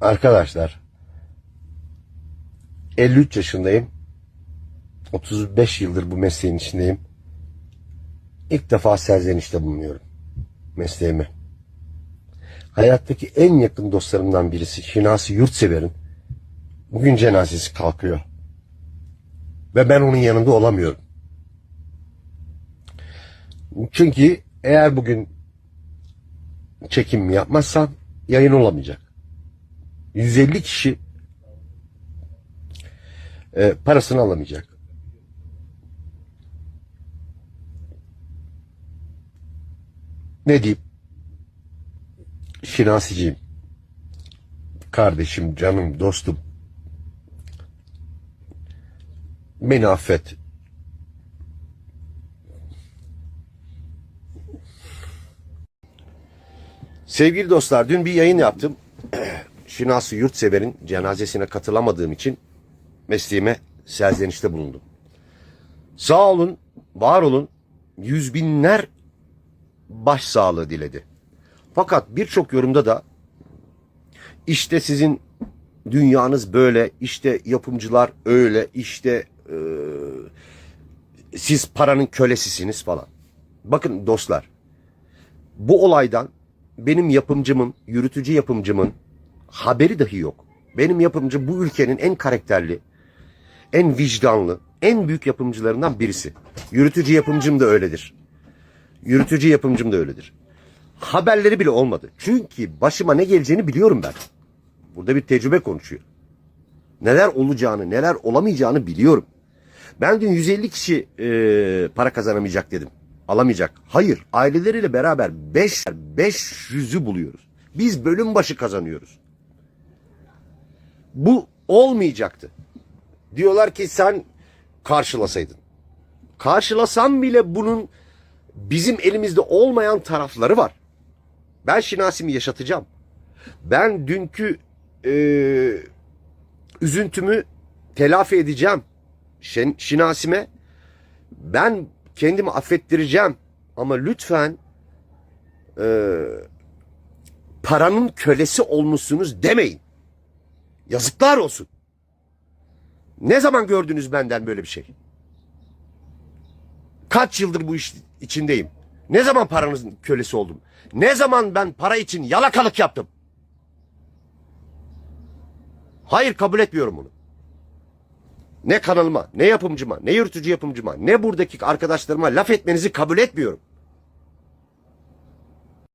Arkadaşlar 53 yaşındayım. 35 yıldır bu mesleğin içindeyim. İlk defa serzenişte bulunuyorum mesleğime. Hayattaki en yakın dostlarımdan birisi Şinasi Yurtsever'in bugün cenazesi kalkıyor. Ve ben onun yanında olamıyorum. Çünkü eğer bugün çekim yapmazsam yayın olamayacak. 150 kişi e, parasını alamayacak. Ne diyeyim? Şinasiciyim. Kardeşim, canım, dostum. Beni affet. Sevgili dostlar, dün bir yayın yaptım. Şinasi Yurtsever'in cenazesine katılamadığım için mesleğime serzenişte bulundum. Sağ olun, var olun, yüz binler başsağlığı diledi. Fakat birçok yorumda da işte sizin dünyanız böyle, işte yapımcılar öyle, işte eee, siz paranın kölesisiniz falan. Bakın dostlar, bu olaydan benim yapımcımın, yürütücü yapımcımın haberi dahi yok. Benim yapımcı bu ülkenin en karakterli, en vicdanlı, en büyük yapımcılarından birisi. Yürütücü yapımcım da öyledir. Yürütücü yapımcım da öyledir. Haberleri bile olmadı. Çünkü başıma ne geleceğini biliyorum ben. Burada bir tecrübe konuşuyor. Neler olacağını, neler olamayacağını biliyorum. Ben dün 150 kişi e, para kazanamayacak dedim. Alamayacak. Hayır. Aileleriyle beraber 5 500'ü buluyoruz. Biz bölüm başı kazanıyoruz. Bu olmayacaktı. Diyorlar ki sen karşılasaydın. Karşılasam bile bunun bizim elimizde olmayan tarafları var. Ben Şinasi'mi yaşatacağım. Ben dünkü e, üzüntümü telafi edeceğim. Şen, Şinasi'me ben kendimi affettireceğim. Ama lütfen e, paranın kölesi olmuşsunuz demeyin. Yazıklar olsun. Ne zaman gördünüz benden böyle bir şey? Kaç yıldır bu iş içindeyim? Ne zaman paranızın kölesi oldum? Ne zaman ben para için yalakalık yaptım? Hayır kabul etmiyorum bunu. Ne kanalıma, ne yapımcıma, ne yürütücü yapımcıma, ne buradaki arkadaşlarıma laf etmenizi kabul etmiyorum.